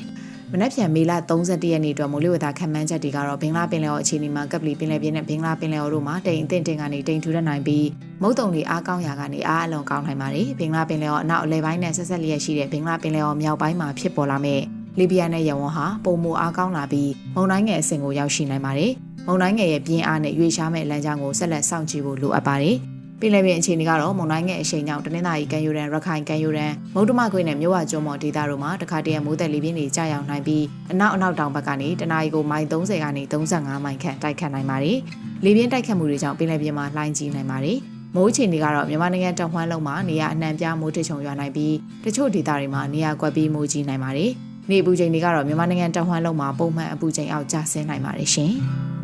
မနက်ဖြန်မေလ31ရက်နေ့အတွက်မိုးလေဝသခန့်မှန်းချက်တွေကတော့ဘင်္ဂလားပင်လယ်အော်အခြေအနေမှာကပလီပင်လယ်ပြင်နဲ့ဘင်္ဂလားပင်လယ်အော်တို့မှာတိမ်အထင်တင်ကနေတိမ်ထူထပ်နိုင်ပြီးမုတ်တုံတွေအားကောင်းရာကနေအားအလွန်ကောင်းနိုင်ပါတယ်ဘင်္ဂလားပင်လယ်အော်အနောက်အလယ်ပိုင်းနဲ့ဆက်ဆက်လျက်ရှိတဲ့ဘင်္ဂလားပင်လယ်အော်မြောက်ပိုင်းမှာဖြစ်ပေါ်လာမဲ့လီဘီယာနဲ့ယမန်ဟာပုံမအားကောင်းလာပြီးမုန်တိုင်းငယ်အဆင့်ကိုရောက်ရှိနိုင်ပါတယ်မုန်တိုင်းငယ်ရဲ့ပြင်းအားနဲ့ရွေရှားမဲ့လမ်းကြောင်းကိုဆက်လက်စောင့်ကြည့်ဖို့လိုအပ်ပါတယ် ပင်လယ်ပြင်အခြေအနေကတော့မုန်တိုင်းငယ်အရှိန်ကြောင့်တနင်္သာရီကမ်းရိုးတန်းရခိုင်ကမ်းရိုးတန်းမုတ်တမခွေနဲ့မြို့ဝကျွန်းမော်ဒေသတို့မှာတခါတရံမိုးသက်လေပြင်းတွေကြာရောက်နိုင်ပြီးအနောက်အနောက်တောင်ဘက်ကနေတနအီကိုမိုင်30ကနေ35မိုင်ခန့်တိုက်ခတ်နိုင်ပါတယ်။လေပြင်းတိုက်ခတ်မှုတွေကြောင့်ပင်လယ်ပြင်မှာလှိုင်းကြီးနိုင်ပါတယ်။မိုးအခြေအနေကတော့မြန်မာနိုင်ငံတောင်ပိုင်းလုံးမှာနေရာအနှံပြမိုးထချုံရွာနိုင်ပြီးတချို့ဒေသတွေမှာနေရာကွက်ပြီးမိုးကြီးနိုင်ပါတယ်။နေပူချိန်တွေကတော့မြန်မာနိုင်ငံတောင်ပိုင်းလုံးမှာပုံမှန်အပူချိန်အောက်ကျဆင်းနိုင်ပါတယ်ရှင်။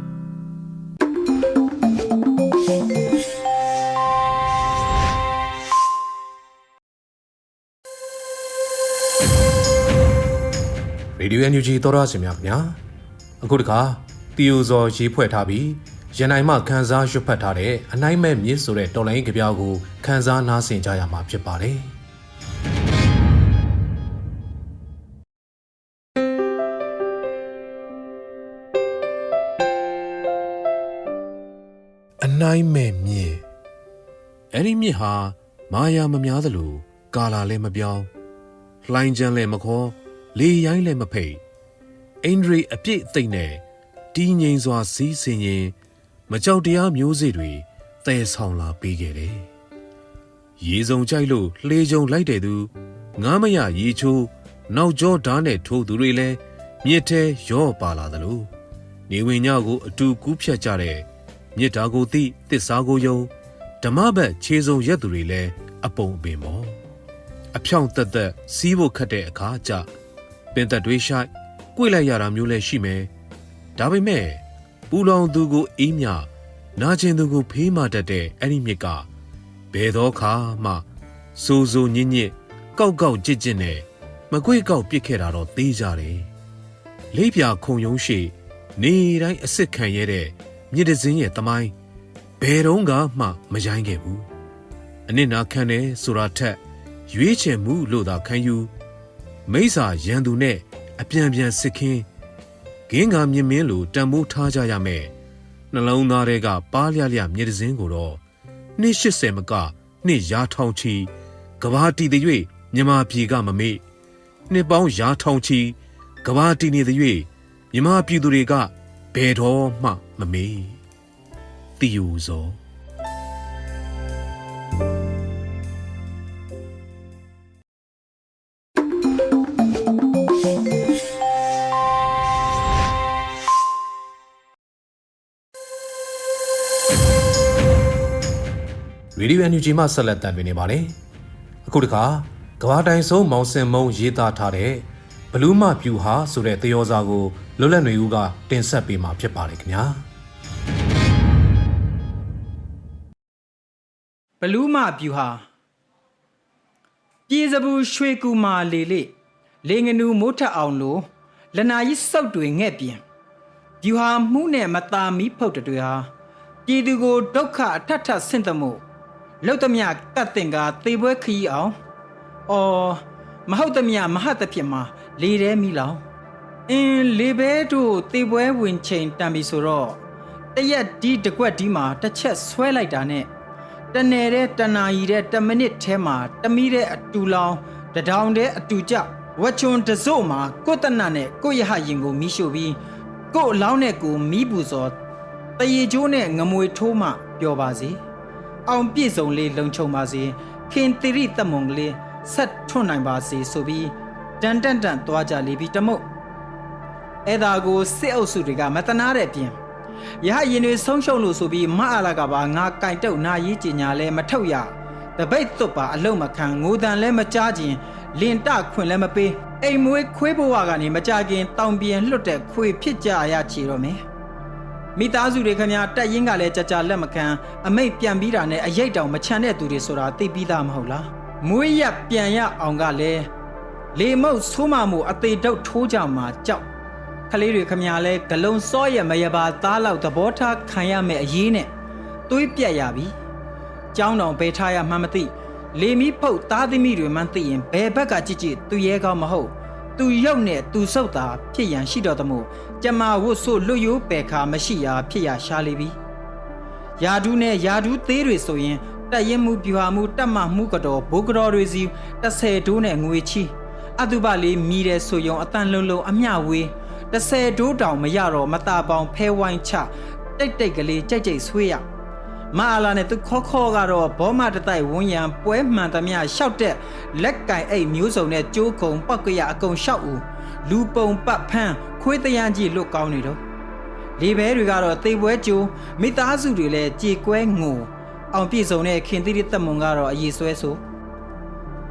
Radio NUG သောရရှင်များခင်ဗျာအခုတခါတီယိုဇော်ရေးဖွဲ့ထားပြီးရန်နိုင်မှခန်းစားရွတ်ဖတ်ထားတဲ့အနိုင်မဲ့မြစ်ဆိုတဲ့တော်လိုင်းကြပြားကိုခန်းစားနားဆင်ကြရမှာဖြစ်ပါတယ်အနိုင်မဲ့မြစ်အဲ့ဒီမြစ်ဟာမာယာမများသလိုကာလာလည်းမပြောင်းလှိုင်းချမ်းလည်းမခေါ် လေရိုင်းလည်းမဖိတ်အင်ဒရီအပြည့်အသိမ့်နဲ့တီးငိမ်စွာစီးဆင်ရင်မကြောက်တရားမျိုးစေ့တွေတည်ဆောင်လာပေးခဲ့တယ်။ရေစုံကြိုက်လို့လှေကြုံလိုက်တဲ့သူငားမရရေချိုးနောက်ကျောဓာတ်နဲ့ထိုးသူတွေလည်းမြစ်ထဲရော့ပါလာသလိုနေဝင်ညကိုအတူကူးဖြတ်ကြတဲ့မြစ်တာကိုသိတစ္ဆာကိုယုံဓမ္မဘက်ခြေစုံရက်သူတွေလည်းအပုံအပင်ပေါ့အဖြောင့်တက်တက်စီးဖို့ခတ်တဲ့အခါကြ ပင်သက်တွေရှိုက်ကွေ့လိုက်ရတာမျိုးလည်းရှိမယ်ဒါပေမဲ့ပူလောင်သူကိုအေးမြနာကျင်သူကိုဖေးမတတ်တဲ့အဲ့ဒီမြစ်ကဘယ်တော့ခါမှစိုးစိုးညစ်ညစ်ကောက်ကောက်ကြစ်ကြစ်နဲ့မကွေ့ကောက်ပစ်ခဲ့တာတော့သေးကြတယ်လိပ်ပြခုံယုံရှိ နေတိုင်းအစ်စ်ခံရတဲ့မြစ်တစင်းရဲ့တမိုင်းဘယ်တော့မှမရိုင်းခဲ့ဘူးအနစ်နာခံတယ်ဆိုတာထက်ရွေးချယ်မှုလို့သာခံယူ မိစ္ဆာရန်သူနဲ့အပြန်ပြန်စစ်ခင်းဂင်းကမြင့်မင်းလိုတံမိုးထားကြရမယ်နှလုံးသားတွေကပါးလျလျမြေတစင်းကိုတော့နှစ်80မကနှစ်ရာထောင်ချီကဘာတီတဲ့၍မြမပြည်ကမမေ့နှစ်ပေါင်းရာထောင်ချီကဘာတီနေတဲ့၍မြမပြည်သူတွေကဘယ်တော့မှမမေ့တီယူစော ရေဒီယိုအန်ယူဂျီမှဆက်လက်တင်ပြနေပါတယ်။အခုတခါကဘာတိုင်ဆုံးမောင်စင်မုံရေးသားထားတဲ့ဘလူးမပြူဟာဆိုတဲ့သရောစာကိုလွတ်လပ်နေဦးကတင်ဆက်ပေးမှာဖြစ်ပါတယ်ခင်ဗျာဘလူးမပြူဟာပြေစဘူးရွှေကူမာလေလေလေငနူမိုးထက်အောင်လိုလနာကြီးစောက်တွေငဲ့ပြင်ပြူဟာမှုနဲ့မตาမီဖုတ်တွေဟာပြည်သူကိုဒုက္ခအထက်ထက်ဆင့်တမှု လောက်သမျှကတ်တင်ကသေပွဲခီးအောင်အော်မဟုတ်သမျှမဟတ်သဖြင့်မှာလေထဲမိလောင်အင်းလေဘဲတို့သေပွဲဝင်ချိန်တန်ပြီဆိုတော့တရက်ဒီတကွက်ဒီမှာတစ်ချက်ဆွဲလိုက်တာနဲ့တနယ်တဲ့တနာရီတဲ့တမိနစ်ထဲမှာတမီးတဲ့အတူလောင်တဒေါင်တဲ့အတူကြဝချွန်တစို့မှာကိုယ့်တနတ်နဲ့ကိုယ့်ရဟရင်ကိုမီးရှို့ပြီးကိုယ့်အလောင်းနဲ့ကိုမီးပူစော်တရေကျိုးနဲ့ငမွေထိုးမှပျော်ပါစေ အောင်ပြည့်စုံလေးလုံခြုံပါစေခင်တိရိတမုံကလေးဆက်ထွတ်နိုင်ပါစေဆိုပြီးတန်တန်တန်သွားကြလေပြီတမုတ်အဲ့ဒါကိုစစ်အုပ်စုတွေကမတနာတဲ့အပြင်ရဟရင်တွေဆုံးရှုံးလို့ဆိုပြီးမအားလာကပါငါကင်တုတ်နာရေးကြညာလဲမထုတ်ရတပိတ်သွတ်ပါအလုံးမခံငိုတန်လဲမကြားခြင်းလင်တခွင်လဲမပေးအိမ်မွေးခွေးဘဝကနေမကြခင်တောင်ပြင်လွတ်တဲ့ခွေဖြစ်ကြရချေတော့မယ် မိသားစုတွေခင်ဗျာတက်ရင်ကလည်းကြကြလက်မခံအမိတ်ပြန်ပြီးတာနဲ့အရိတ်တောင်မချန်တဲ့သူတွေဆိုတာသိပြီးသားမဟုတ်လားမွေးရပြန်ရအောင်ကလည်းလေမုတ်ဆိုးမမှုအသေးတုတ်ထိုးကြမှာကြောက်ကလေးတွေခမညာလဲဂလုံစောရမရပါသားလောက်သဘောထားခံရမယ်အရေးနဲ့သွေးပြက်ရပြီ။ကြောင်းတောင်ဘယ်ထားရမှန်းမသိလေမီဖုတ်သားသမီးတွေမှန်းသိရင်ဘယ်ဘက်ကကြည့်ကြည့်သူရဲကောင်းမဟုတ် သူရုပ်နဲ့သူဆုပ်တာဖြစ်ရန်ရှိတော်သမို့ကျမဝတ်ဆိုလွတ်ရိုးပယ်ခါမရှိရာဖြစ်ရရှားလေပြီ။ယာဒူးနဲ့ယာဒူးသေးတွေဆိုရင်တက်ရင်မှုပြူဟာမှုတက်မှမှုကတော်ဘိုးကတော်တွေစီ30ဒိုးနဲ့ငွေချီအတုပလေးမြည်တယ်ဆိုယုံအတန်လုံးလုံးအမျှဝေး30ဒိုးတောင်မရတော့မตาပေါင်ဖဲဝိုင်းချတိတ်တိတ်ကလေးကြိတ်ကြိတ်ဆွေးရ မအားလာနဲ့သူခေါ်ခေါ်ကတော့ဘောမတတိုက်ဝန်းရံပွဲမှန်သမျှရှောက်တဲ့လက်ကင်အိတ်မျိုးစုံနဲ့ကြိုးကုံပောက်ကရအကုန်ရှောက်ဦးလူပုံပတ်ဖန်းခွေးတရန်ကြီးလွတ်ကောင်းနေတော့လေဘဲတွေကတော့သေပွဲကြိုးမိသားစုတွေလည်းကြေကွဲငိုအောင်ပြည့်စုံတဲ့ခင်သီရိတက်မွန်ကတော့အရေးဆွဲဆို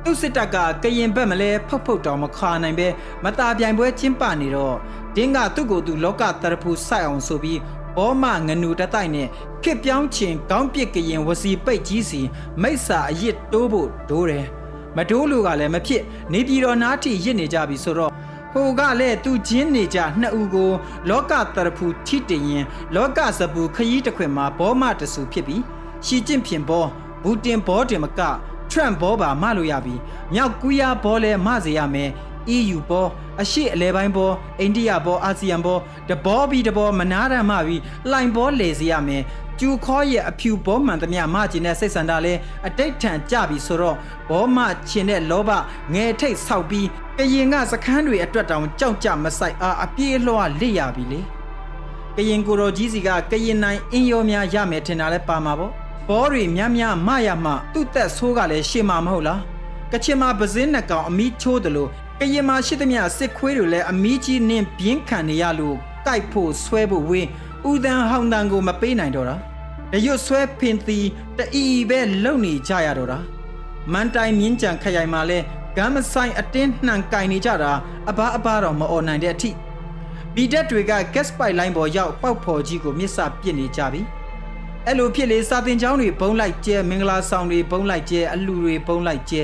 သူစစ်တပ်ကကရင်ဘက်မလဲဖုတ်ဖုတ်တောင်မခါနိုင်ပဲမตาပြိုင်ပွဲကျင်းပနေတော့ဒင်းကသူ့ကိုယ်သူလောကတရဖူစိုက်အောင်ဆိုပြီး ဘောမငနူတတိုက်နဲ့ခစ်ပြောင်းချင်ကောင်းပစ်ကရင်ဝစီပိတ်ကြီးစီမိစ္ဆာအရစ်တိုးဖို့ဒိုးတယ်မဒိုးလူကလည်းမဖြစ်နေပြည်တော်နားထိရစ်နေကြပြီဆိုတော့ဟိုကလည်းသူချင်းနေကြနှစ်ဦးကို လောကတရဖူထိတင်ရင် လောကစပူခရီးတစ်ခွင်မှာဘောမတဆူဖြစ်ပြီးရှီကျင့်ဖြင်ဘောဘူတင်ဘောတင်မကထရန့်ဘောပါမလို့ရပြီမြောက်ကူးယားဘောလဲမစေရမယ် EU ဘော အရှိအလဲပိုင်းဘောအိန္ဒိယဘောအာဆီယံဘောတဘောပြီးတဘောမနာရမှပြီးလှိုင်ဘောလေစေရမယ်ကျူခေါ်ရဲ့အဖြူဘောမှန်သမျှမကျင်တဲ့စိတ်ဆန္ဒလဲအတိတ်ထန်ကြပြီဆိုတော့ဘောမချင်တဲ့လောဘငယ်ထိတ်ဆောက်ပြီးကရင်ကစခန်းတွေအတွက်တောင်ကြောက်ကြမဆိုင်အားအပြေးလွှာလက်ရပြီလေကရင်ကိုတော်ကြီးစီကကရင်နိုင်အင်းရောများရမယ်ထင်တာလဲပါမှာပေါ့ဘောတွေများများမရမှသူ့သက်ဆိုးကလည်းရှေ့မှာမဟုတ်လားကချင်မှာပစင်းနှကောင်အမီးချိုးတယ်လို့ ကရင်မှာရှိသမျှစစ်ခွေးတွေလည်းအမီးကြီးနင်းပြင်းခံနေရလို့ကြိုက်ဖို့ဆွဲဖို့ဝင်းဥဒန်ဟောင်းတန်ကိုမပေးနိုင်တော့တာတရွတ်ဆွဲဖင်သီတအီအီပဲလုံနေကြရတော့တာမန်တိုင်မြင်းကြံခရိုင်မှာလဲဂမ်းမဆိုင်အတင်းနှံကင်နေကြတာအဘအဘတော့မអော်နိုင်တဲ့အထိဘီတက်တွေက gas pipeline ပေါ်ရောက်ပောက်ဖော်ကြီးကိုမြစ်စာပစ်နေကြပြီအဲ့လိုဖြစ်လေစာတင်ကျောင်းတွေဘုံလိုက်ကျဲမင်္ဂလာဆောင်တွေဘုံလိုက်ကျဲအလူတွေဘုံလိုက်ကျဲ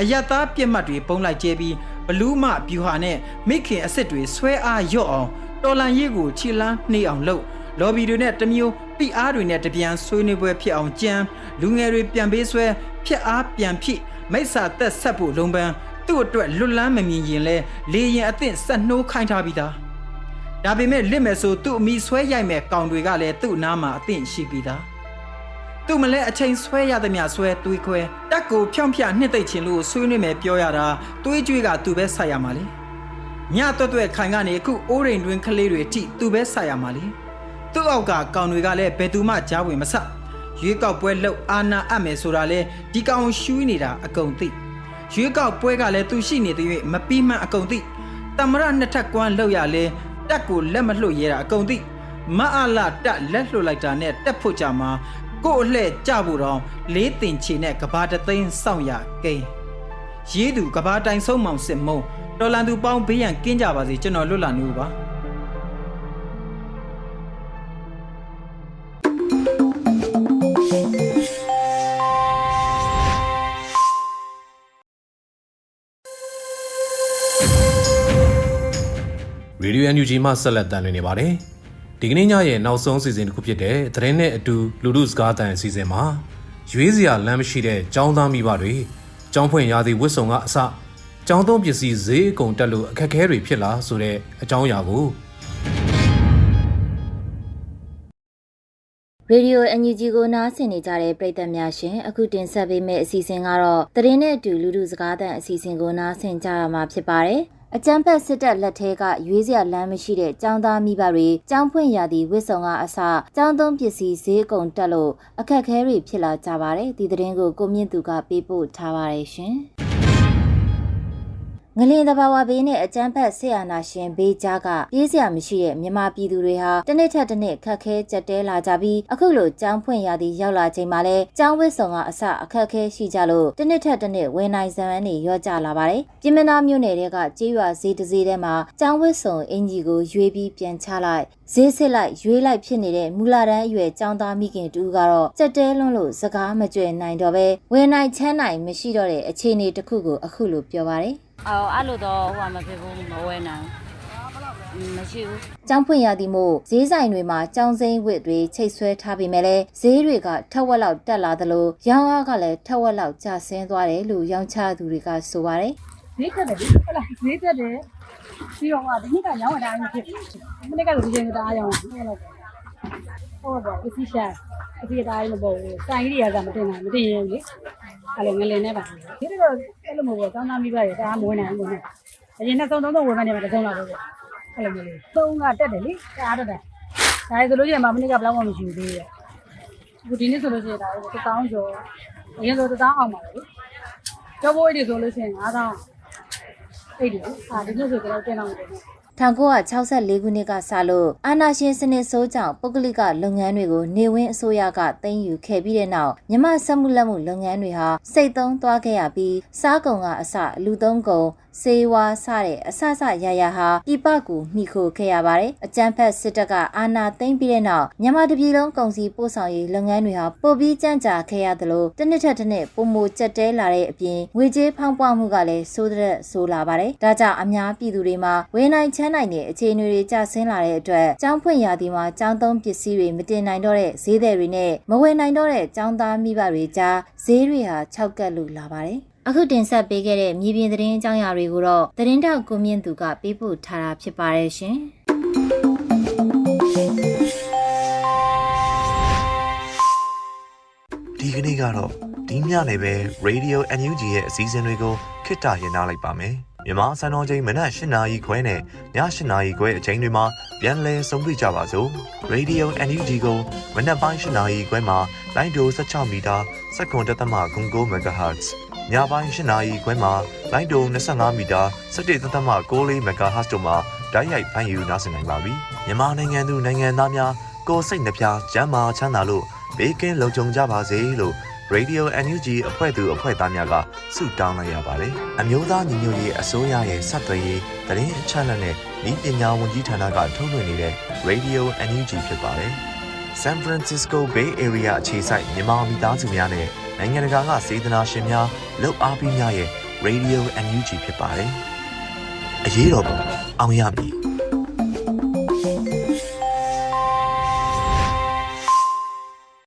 အယက်သားပြစ်မှတ်တွေဘုံလိုက်ကျဲပြီး ဘလူးမပြူဟာနဲ့မိခင်အစ်စ်တွေဆွဲအားရော့အောင်တော်လန်ရေးကိုခြေလန်းနှေးအောင်လုပ်လော်ဘီတွေနဲ့တမျိုးပိအားတွေနဲ့တပြန်ဆွေးနွေးပွဲဖြစ်အောင်ကြမ်းလူငယ်တွေပြန်ပေးဆွဲဖြစ်အားပြန်ဖြစ်မိစ္ဆာသက်ဆက်ဖို့လုံးပန်းသူ့အတွက်လွတ်လန်းမမြင်ရင်လဲလေရင်အသင့်ဆက်နှိုးခိုင်းထားပြီးသားဒါပေမဲ့လစ်မယ်ဆိုသူ့အမိဆွဲရိုက်မဲ့ကောင်တွေကလည်းသူ့နားမှာအသင့်ရှိပြီးသား သူ့မလဲအချိန်ဆွဲရသမျှဆွဲတွေးခွဲတက်ကိုဖြောင်းဖြနှစ်သိမ့်ချင်လို့ဆွေးနွေးမယ်ပြောရတာတွေးကြွေးကသူပဲဆက်ရမှာလေညတွတ်တွဲခိုင်ကနေအခုအိုးရိန်တွင်ကလေးတွေအထိသူပဲဆက်ရမှာလေသူ့အောက်ကကောင်တွေကလည်းဘယ်သူမှကြားဝင်မဆက်ရွေးကောက်ပွဲလှုပ်အာနာအပ်မယ်ဆိုတာလေဒီကောင်ရှူးနေတာအကုန်သိရွေးကောက်ပွဲကလည်းသူရှိနေတဲ့၍မပြီးမှအကုန်သိတမရနှစ်ထပ်ကွမ်းလှုပ်ရလဲတက်ကိုလက်မလှုပ်ရဲတာအကုန်သိမအားလာတက်လက်လှုပ်လိုက်တာနဲ့တက်ဖို့ကြမှာ ကို့အလှဲ့ကြဖို့တော့လေးတင်ချီနဲ့ကဘာတသိန်းစောင့်ရကိန်းရေးသူကဘာတိုင်ဆုံးမောင်စစ်မုံတော်လန်သူပေါင်းဘေးရန်ကင်းကြပါစေကျွန်တော်လွတ်လာနေဦးပါရေဒီယို NUG မှဆက်လက်တန်လွှင့်နေပါတယ် ဒီကနေ့ညရဲ့နောက်ဆုံးစီစဉ်တစ်ခုဖြစ်တဲ့သတင်းနဲ့အတူလူလူစကားတန်အစီအစဉ်မှာရွေးစရာလမ်းမရှိတဲ့ចောင်းသားမိဘတွေចောင်းဖွင့်ရာသီဝတ်စုံကအစចောင်းသုံးပစ္စည်းဈေးအကုန်တက်လို့အခက်အခဲတွေဖြစ်လာဆိုတဲ့အကြောင်းအရာကို ရေဒီယို NUG ကိုနားဆင်နေကြတဲ့ပရိသတ်များရှင်အခုတင်ဆက်ပေးမယ့်အစီအစဉ်ကတော့သတင်းနဲ့အတူလူလူစကားသံအစီအစဉ်ကိုနားဆင်ကြရမှာဖြစ်ပါတယ်။ အကြံဖက်စစ်တပ်လက်ထဲကရွေးစရာလမ်းမရှိတဲ့ចောင်းသားမိဘတွေចောင်းဖွင့်ရာသီဝစ်ဆောင်ကအစចောင်းသုံးပစ္စည်းဈေးအကုန်တက်လို့အခက်အခဲတွေဖြစ်လာကြပါတယ်။ဒီသတင်းကိုကိုမြင့်သူကပေးပို့ထားပါတယ်ရှင်။ ငလင်တဘာဝဘေးနဲ့အကြမ်းဖက်ဆေးအာနာရှင်ဘေးကြားကပြေးစရာမရှိတဲ့မြန်မာပြည်သူတွေဟာတစ်နှစ်ထက်တစ်နှစ်ခက်ခဲကြက်တဲလာကြပြီးအခုလိုကြောင်းဖွင့်ရသည့်ရောက်လာချိန်မှာလဲကြောင်းဝစ်ဆောင်ကအစအခက်ခဲရှိကြလို့တစ်နှစ်ထက်တစ်နှစ်ဝယ်နိုင်စံအနေရော့ကျလာပါတယ်။ပြည်မနာမြို့နယ်တွေကကြေးရွာဈေးတစ်ဈေးထဲမှာကြောင်းဝစ်ဆောင်အင်ဂျီကိုရွေးပြီးပြန်ချလိုက်ဈေးစစ်လိုက်ရွေးလိုက်ဖြစ်နေတဲ့မူလာတန်းအရွယ်ចောင်းသားမိခင်တူကတော့ကြက်တဲလွန်းလို့စကားမကြွယ်နိုင်တော့ပဲဝယ်နိုင်ချမ်းနိုင်မရှိတော့တဲ့အခြေအနေတစ်ခုကိုအခုလိုပြောပါတယ် အော်အဲ့လိုတော့ဟိုကမဖြစ်ဘူးမဝဲနိုင်ဘူးမရှိဘူး။ကျောင်းဖွင့်ရသည်မို့ဈေးဆိုင်တွေမှာကျောင်းစိမ်းဝစ်တွေချိတ်ဆွဲထားပေမဲ့လည်းဈေးတွေကထက်ဝက်လောက်တက်လာသလိုရောင်းအားကလည်းထက်ဝက်လောက်ကျဆင်းသွားတယ်လို့ရောင်းချသူတွေကဆိုပါတယ်ဈေးတက်တယ်လေဟုတ်လားဈေးတက်တယ်ပြီးတော့ကဒီနေ့ကရောင်းရတာအရင်ဖြစ်မနေ့ကလိုဒီချိန်ကတအားရောင်းဟုတ်လားဟုတ်ပါဘူးပစ္စည်းရှာပစ္စည်းတိုင်းမပေါ်ဘူးစိုင်းကြီးတွေကမတင်နိုင်မတင်ရင်လေ အဲ့လိုငလင်နဲ့ပါဒီတော့အဲ့လိုမဟုတ်ဘူးတောင်းတမိပါရတအားမဝင်နိုင်ဘူးနဲ့အရင်နဲ့သုံးသုံးသုံးဝင်မှနေမှာသုံးလာတော့အဲ့လိုမျိုးလေသုံးကတက်တယ်လေတအားတက်တယ်ဒါဆိုလို့ရှိရင်မနေ့ကဘလောက်မှမရှိဘူးသေးရဲ့အခုဒီနေ့ဆိုလို့ရှိရင်ဒါတစ်တောင်းကျော်အရင်ဆိုတစ်တောင်းအောင်ပါလေကျော်ဘိုးတွေဆိုလို့ရှိရင်9000အဲ့ဒီအာဒီလိုဆိုတော့တင်အောင်တယ်။ 1964ခုနှစ်ကစလို့အာနာရှင်စနစ်ဆိုးကြောင့်ပုဂ္ဂလိကလုပ်ငန်းတွေကိုနေဝင်းအစိုးရကသိမ်းယူခဲ့ပြီးတဲ့နောက်မြမစက်မှုလက်မှုလုပ်ငန်းတွေဟာစိတ်သုံးသွားခဲ့ရပြီးစားကုန်ကအစလူသုံးကုန် စေဝါစတဲ့အဆအဆရရဟာပြပကူမိခိုခဲ့ရပါတယ်။အကြံဖက်စစ်တပ်ကအာဏာသိမ်းပြီးတဲ့နောက်မြန်မာတပြည်လုံးကုန်စည်ပို့ဆောင်ရေးလုပ်ငန်းတွေဟာပိုပြီးကြန့်ကြာခဲ့ရသလိုတစ်နှစ်ထက်တစ်နှစ်ပုံမကျက်တဲလာတဲ့အပြင်ငွေကြေးဖောင်းပွားမှုကလည်းဆိုးတဲ့ဆိုးလာပါတယ်။ဒါကြောင့်အများပြည်သူတွေမှာဝယ်နိုင်ချမ်းနိုင်တဲ့အခြေအနေတွေကျဆင်းလာတဲ့အတွက်ကျောင်းဖွင့်ရာသီမှာကျောင်းသုံးပစ္စည်းတွေမတင်နိုင်တော့တဲ့ဈေးသည်တွေနဲ့မဝယ်နိုင်တော့တဲ့ကျောင်းသားမိဘတွေကြားဈေးတွေဟာခြောက်ကပ်လို့လာပါတယ်။ အခုတင်ဆက်ပေးခဲ့တဲ့မြေပြင်သတင်းအကြောင်းအရာတွေကိုတော့သတင်းတောက်ကိုမြင့်သူကပေးပို့ထားတာဖြစ်ပါတယ်ရှင်။ဒီကနေ့ကတော့ဒီညနေပဲ Radio NUG ရဲ့အစည်းအဝေးတွေကိုခਿੱတရနာလိုက်ပါမယ်မြန်မာစံတော်ချိန်မနက်၈နာရီခွဲနဲ့ည၈နာရီခွဲအချိန်တွေမှာပြန်လည်ဆုံးဖြတ်ကြပါစို့ Radio NUG ကိုမနက်ပိုင်း၈နာရီခွဲမှာလိုင်းဒို16မီတာစက္ကန့်တသမ9 MHz ညပိုင်း၈နာရီခွဲမှာလိုင်းဒို25မီတာ17သမ6 MHz တို့မှာဓာတ်ရိုက်ဖမ်းယူနားဆင်နိုင်ပါပြီမြန်မာနိုင်ငံသူနိုင်ငံသားများကိုယ်စိတ်နှပြချမ်းမာချမ်းသာလို့ဘေးကင်းလုံခြုံကြပါစေလို့ Radio NUG အဖွဲ့သူအဖွဲ့သားများကဆုတောင်းလိုက်ရပါတယ်။အမျိုးသားညီညွတ်ရေးအစိုးရရဲ့စက်သွေးရေးသတင်းအချက်အလက်နဲ့ဤပညာဝန်ကြီးဌာနကထုတ်လွှင့်နေတဲ့ Radio NUG ဖြစ်ပါတယ်။ San Francisco Bay Area အခြေစိုက်မြန်မာမိသားစုများနဲ့နိုင်ငံတကာကစေတနာရှင်များလှုပ်အားပေးများရဲ့ Radio NUG ဖြစ်ပါတယ်။အရေးတော်ပုံအောင်ရမည်